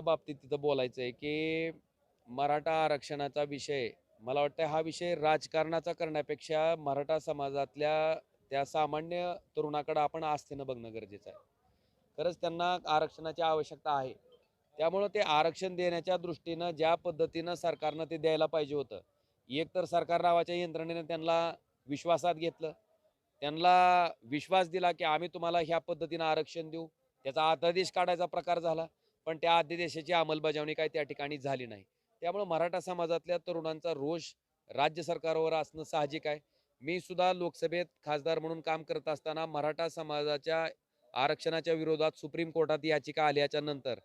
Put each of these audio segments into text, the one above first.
बाबतीत तिथं बोलायचं आहे की मराठा आरक्षणाचा विषय मला वाटतं हा विषय राजकारणाचा करण्यापेक्षा मराठा समाजातल्या त्या सामान्य तरुणाकडे आपण आस्थेनं बघणं गरजेचं आहे. खरंच त्यांना आरक्षणाची आवश्यकता आहे. त्यामुळं ते आरक्षण देण्याच्या दृष्टीनं ज्या पद्धतीनं सरकारनं ते द्यायला पाहिजे होतं एक तर सरकार नावाच्या यंत्रणेनं त्यांना विश्वासात घेतलं. त्यांना विश्वास दिला की आम्ही तुम्हाला ह्या पद्धतीनं आरक्षण देऊ. त्याचा अध्यादेश काढायचा प्रकार झाला. पण त्या अध्यादेशाची अंमलबजावणी काय त्या ठिकाणी झाली नाही. त्यामुळे मराठा समाजातल्या तरुणांचा रोष राज्य सरकारवर असणं साहजिक आहे. मी सुद्धा लोकसभेत खासदार म्हणून काम करत असताना मराठा समाजाच्या आरक्षणाच्या विरोधात सुप्रीम कोर्टात याचिका आल्याच्यानंतर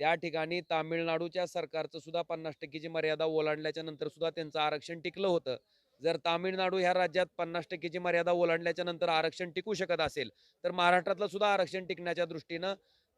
त्या ठिकाणी तामिळनाडूच्या सरकारचं सुद्धा पन्नास टक्केची मर्यादा ओलांडल्याच्या नंतर सुद्धा त्यांचं आरक्षण टिकलं होतं. जर तामिळनाडू ह्या राज्यात पन्नास टक्केची मर्यादा ओलांडल्याच्या नंतर आरक्षण टिकू शकत असेल तर महाराष्ट्रातलं सुद्धा आरक्षण टिकण्याच्या दृष्टीनं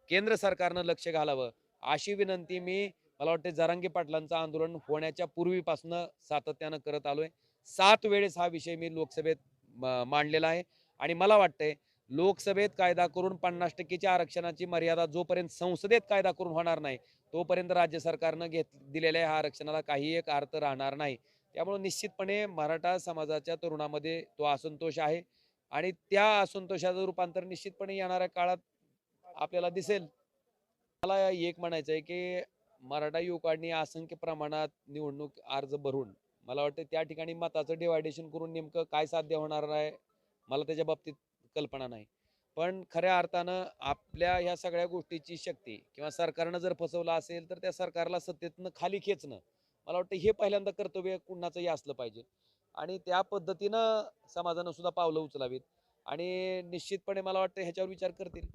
केंद्र सरकारनं लक्ष घालावं. अशी विनंती मी मला वाटते जरांगी पाटलांचं आंदोलन होण्याच्या पूर्वीपासून सातत्यानं करत आलोय. सात वेळेस हा विषय मी लोकसभेत म- मांडलेला आहे. आणि मला वाटतंय लोकसभेत कायदा करून पन्नास टक्केच्या आरक्षणाची मर्यादा जोपर्यंत संसदेत कायदा करून होणार नाही तोपर्यंत राज्य सरकारनं घेत दिलेल्या ह्या आरक्षणाला काही एक अर्थ राहणार नाही. त्यामुळे निश्चितपणे मराठा समाजाच्या तरुणामध्ये तो असंतोष आहे. आणि त्या असंतोषाचं रूपांतर निश्चितपणे येणाऱ्या काळात आपल्याला दिसेल. मला एक म्हणायचं आहे की मराठा युवकांनी असंख्य प्रमाणात निवडणूक अर्ज भरून मला वाटतं त्या ठिकाणी मताचं डिवायडेशन करून नेमकं काय साध्य होणार आहे मला त्याच्या बाबतीत कल्पना नाही. पण खऱ्या अर्थानं आपल्या ह्या सगळ्या गोष्टीची शक्ती किंवा सरकारनं जर फसवलं असेल तर त्या सरकारला सत्तेतनं खाली खेचणं मला वाटतं हे पहिल्यांदा कर्तव्य कुणाचंही असलं पाहिजे. आणि त्या पद्धतीनं समाजानं सुद्धा पावलं उचलावीत. आणि निश्चितपणे मला वाटतं ह्याच्यावर विचार करतील.